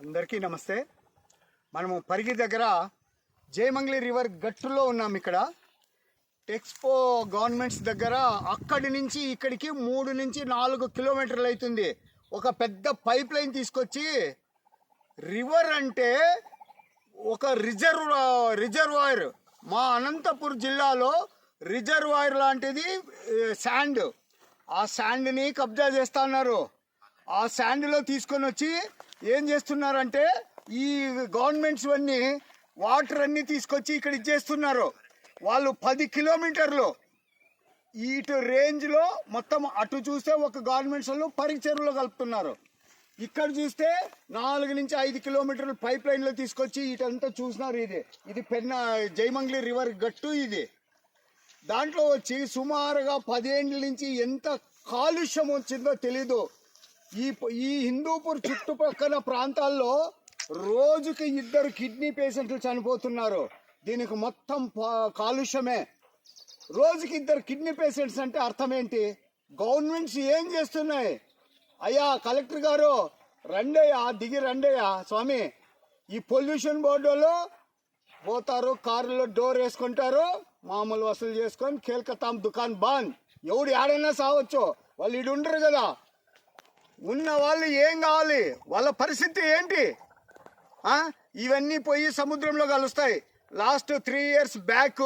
అందరికీ నమస్తే. మనము పరిగి దగ్గర జయమంగళి రివర్ గట్టులో ఉన్నాం ఇక్కడ. టెక్స్పో గవర్నమెంట్స్ దగ్గర అక్కడి నుంచి ఇక్కడికి మూడు నుంచి నాలుగు కిలోమీటర్లు అవుతుంది. ఒక పెద్ద పైప్ లైన్ తీసుకొచ్చి రివర్ అంటే ఒక రిజర్వ్ రిజర్వాయర్. మా అనంతపూర్ జిల్లాలో రిజర్వాయర్ లాంటిది శాండ్. ఆ శాండ్ని కబ్జా చేస్తా ఉన్నారు ఆ శాండ్లో తీసుకొని వచ్చి ఏం చేస్తున్నారంటే ఈ గవర్నమెంట్స్ అన్నీ వాటర్ అన్నీ తీసుకొచ్చి ఇక్కడ ఇచ్చేస్తున్నారు. వాళ్ళు పది కిలోమీటర్లు ఇటు రేంజ్లో మొత్తం అటు చూస్తే ఒక గవర్నమెంట్స్ వాళ్ళు పరిచర్లో కలుపుతున్నారు. ఇక్కడ చూస్తే నాలుగు నుంచి ఐదు కిలోమీటర్లు పైప్ లైన్లో తీసుకొచ్చి ఇటంతా చూసినారు ఇది. ఇది పెన్న జయమంగళి రివర్ గట్టు ఇది. దాంట్లో వచ్చి సుమారుగా పదేండ్ల నుంచి ఎంత కాలుష్యం వచ్చిందో తెలీదు. ఈ ఈ హిందూపూర్ చుట్టుపక్కల ప్రాంతాల్లో రోజుకి ఇద్దరు కిడ్నీ పేషెంట్లు చనిపోతున్నారు. దీనికి మొత్తం కాలుష్యమే. రోజుకి ఇద్దరు కిడ్నీ పేషెంట్స్ అంటే అర్థం ఏంటి గవర్నమెంట్స్ ఏం చేస్తున్నాయి? అయ్యా కలెక్టర్ గారు రండయ్యా దిగి రండయ్యా స్వామి. ఈ పొల్యూషన్ బోర్డులో పోతారు కారులో డోర్ వేసుకుంటారు మామూలు వసూలు చేసుకొని కేల్కతాం దుకాన్ బాన్. ఎవడు ఏడైనా సావచ్చు. వాళ్ళు ఇడు ఉండరు కదా. ఉన్న వాళ్ళు ఏం కావాలి? వాళ్ళ పరిస్థితి ఏంటి? ఇవన్నీ పోయి సముద్రంలో కలుస్తాయి. లాస్ట్ త్రీ ఇయర్స్ బ్యాక్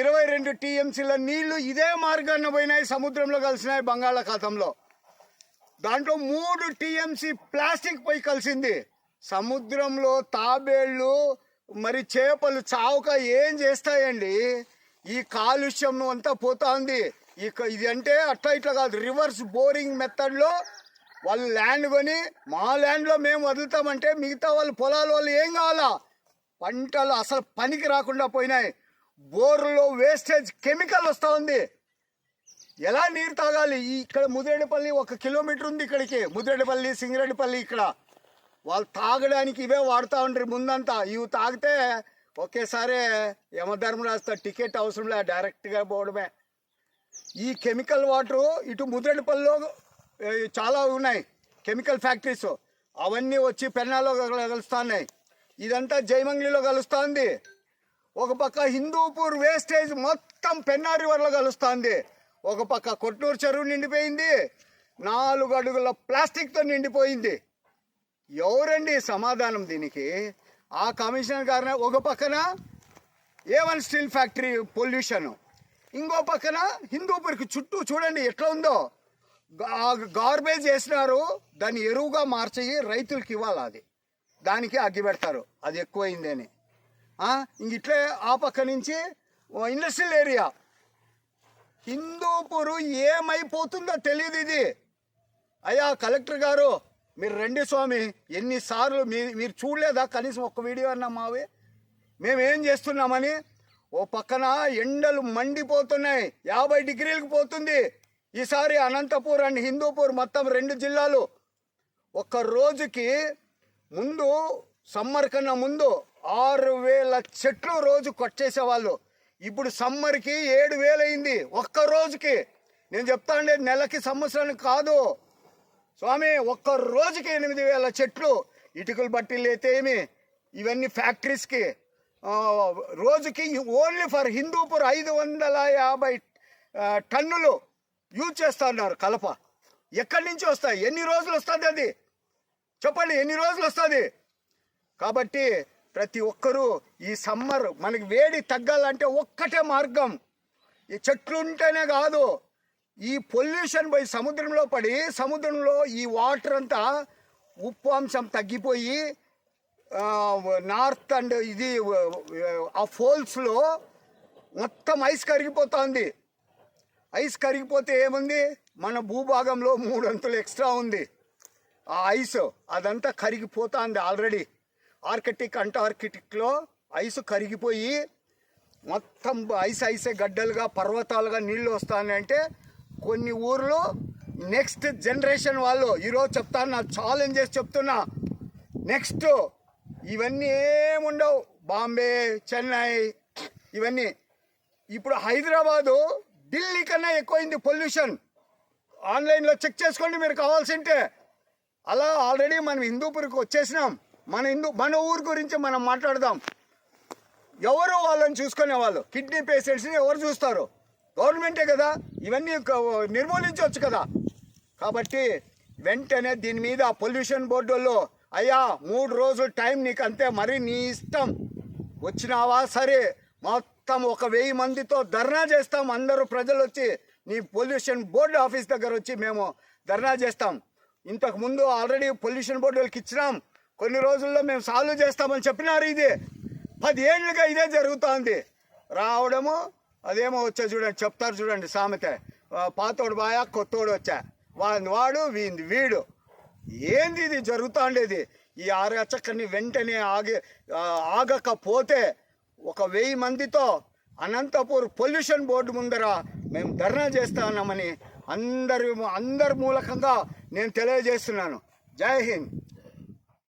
ఇరవై రెండు టీఎంసీల నీళ్ళు ఇదే మార్గాన్ని పోయినాయి సముద్రంలో కలిసినాయి బంగాళాఖాతంలో. దాంట్లో మూడు టీఎంసీ ప్లాస్టిక్ పోయి కలిసింది. సముద్రంలో తాబేళ్ళు మరి చేపలు చావుక ఏం చేస్తాయండి? ఈ కాలుష్యం అంతా పోతా ఉంది ఇక ఇది అంటే అట్లా ఇట్లా కాదు. రివర్స్ బోరింగ్ మెథడ్లో వాళ్ళు ల్యాండ్ కొని మా ల్యాండ్లో మేము వదులుతామంటే మిగతా వాళ్ళు పొలాల వాళ్ళు ఏం కావాలా? పంటలు అసలు పనికి రాకుండా పోయినాయి. బోర్లో వేస్టేజ్ కెమికల్ వస్తూ ఉంది. ఎలా నీరు తాగాలి? ఇక్కడ ముదిరెడ్డిపల్లి ఒక కిలోమీటర్ ఉంది ఇక్కడికి. ముదిరెడ్డిపల్లి సింగరెడ్డిపల్లి ఇక్కడ. వాళ్ళు తాగడానికి ఇవే వాడుతూ ఉంటారు ముందంతా. ఇవి తాగితే ఒకేసారి యమధర్మరాజుతో టికెట్ అవసరం లే డైరెక్ట్గా పోవడమే. ఈ కెమికల్ వాటరు ఇటు ముదిరెడ్డిపల్లిలో చాలా ఉన్నాయి. Chemical factories. అవన్నీ వచ్చి పెన్నాలో కలుస్తున్నాయి ఇదంతా జయమంగళిలో కలుస్తుంది ఒక పక్క హిందూపూర్ వేస్టేజ్ మొత్తం పెన్నా రివర్లో కలుస్తుంది ఒక పక్క కొట్నూరు చెరువు నిండిపోయింది. నాలుగు అడుగుల ప్లాస్టిక్తో నిండిపోయింది. ఎవరండి సమాధానం దీనికి? ఆ కమిషనర్ గారిని ఒక పక్కన A one steel factory pollution. ఇంకో పక్కన హిందూపూర్కి చుట్టూ చూడండి ఎట్లా ఉందో. గార్బేజ్ వేసినారు దాన్ని ఎరువుగా మార్చి రైతులకి ఇవ్వాలి అది. దానికి అగ్గి పెడతారు అది ఎక్కువైంది అని. ఇంక ఇట్లే ఆ పక్క నుంచి ఇండస్ట్రియల్ ఏరియా. హిందూపూరు ఏమైపోతుందో తెలియదు ఇది. అయ్యా కలెక్టర్ గారు మీరు రండి స్వామి ఎన్నిసార్లు మీ మీరు చూడలేదా కనీసం ఒక్క వీడియో అన్నా మావి? మేమేం చేస్తున్నామని ఓ పక్కన ఎండలు మండిపోతున్నాయి. యాభై డిగ్రీలకు పోతుంది. ఈసారి అనంతపూర్ అండ్ హిందూపూర్ మొత్తం రెండు జిల్లాలు. ఒక్క రోజుకి ముందు సమ్మర్ కన్నా ముందు ఆరు వేల చెట్లు రోజు కొట్టేసేవాళ్ళు ఇప్పుడు సమ్మర్కి ఏడు వేలయింది ఒక్క రోజుకి. నేను చెప్తా అండి నెలకి సంవత్సరానికి కాదు. స్వామి ఒక్క రోజుకి ఎనిమిది వేల చెట్లు. ఇటుకలు బట్టీలు అయితే ఏమి? ఇవన్నీ ఫ్యాక్టరీస్కి. రోజుకి ఓన్లీ ఫర్ హిందూపూర్ ఐదు వందల యాభై టన్నులు యూజ్ చేస్తున్నారు కలప. ఎక్కడి నుంచి వస్తాయి? ఎన్ని రోజులు వస్తుంది అది? చెప్పండి ఎన్ని రోజులు వస్తుంది? కాబట్టి ప్రతి ఒక్కరూ ఈ సమ్మర్ మనకి వేడి తగ్గాలంటే ఒక్కటే మార్గం. ఈ చెట్లు ఉంటేనే కాదు ఈ పొల్యూషన్ పోయి సముద్రంలో పడి సముద్రంలో ఈ వాటర్ అంతా ఉప్పు అంశం తగ్గిపోయి నార్త్ అండ్ ఇది ఆ ఫోల్స్లో మొత్తం ఐస్ కరిగిపోతుంది. ఐస్ కరిగిపోతే ఏముంది? మన భూభాగంలో మూడంతులు ఎక్స్ట్రా ఉంది. ఆ ఐస్ అదంతా కరిగిపోతుంది ఆల్రెడీ. ఆర్కిటిక్ అంటార్కిటిక్లో ఐస్ కరిగిపోయి మొత్తం ఐస్ ఐసే గడ్డలుగా పర్వతాలుగా నీళ్ళు వస్తాయంటే కొన్ని ఊర్లు నెక్స్ట్ జనరేషన్ వాళ్ళు ఈరోజు చెప్తాను నా ఛాలెంజ్ చేసి చెప్తున్నా. నెక్స్ట్ ఇవన్నీ ఏముండవు. బాంబే చెన్నై ఇవన్నీ. ఇప్పుడు హైదరాబాదు ఢిల్లీ కన్నా ఎక్కువైంది పొల్యూషన్. ఆన్లైన్లో చెక్ చేసుకోండి మీరు కావాల్సింటే. అలా ఆల్రెడీ మనం హిందూపూర్కి వచ్చేసినాం. మన హిందూ మన ఊరు గురించి మనం మాట్లాడదాం. ఎవరు వాళ్ళని చూసుకునే వాళ్ళు కిడ్నీ పేషెంట్స్ని ఎవరు చూస్తారు? గవర్నమెంటే కదా. ఇవన్నీ నిర్మూలించవచ్చు కదా. కాబట్టి వెంటనే దీని మీద పొల్యూషన్ బోర్డు వాళ్ళు అయ్యా మూడు రోజులు టైం నీకు అంతే మరి నీ ఇష్టం. వచ్చినావా? సరే. మొత్తం ఒక వెయ్యి మందితో ధర్నా చేస్తాం. అందరూ ప్రజలు వచ్చి నీ పొల్యూషన్ బోర్డు ఆఫీస్ దగ్గర వచ్చి మేము ధర్నా చేస్తాం. ఇంతకు ముందు ఆల్రెడీ పొల్యూషన్ బోర్డు వాళ్ళకి ఇచ్చినాం. కొన్ని రోజుల్లో మేము సాల్వ్ చేస్తామని చెప్పినారు ఇది. పదిహేళ్ళుగా ఇదే జరుగుతోంది. రావడము అదేమో వచ్చా చూడండి చెప్తారు చూడండి సామెత. పాతోడు బాయా కొత్తోడు వచ్చా. వాడిని వాడు వీంది వీడు. ఏంది ఇది జరుగుతూ ఉండేది ఈ ఆరచక్కని వెంటనే ఆగి ఆగకపోతే ఒక వెయ్యి మందితో అనంతపూర్ పొల్యూషన్ బోర్డు ముందర మేము ధర్నా చేస్తా ఉన్నామని అందరి అందరి మూలకంగా నేను తెలియజేస్తున్నాను. జై హింద్.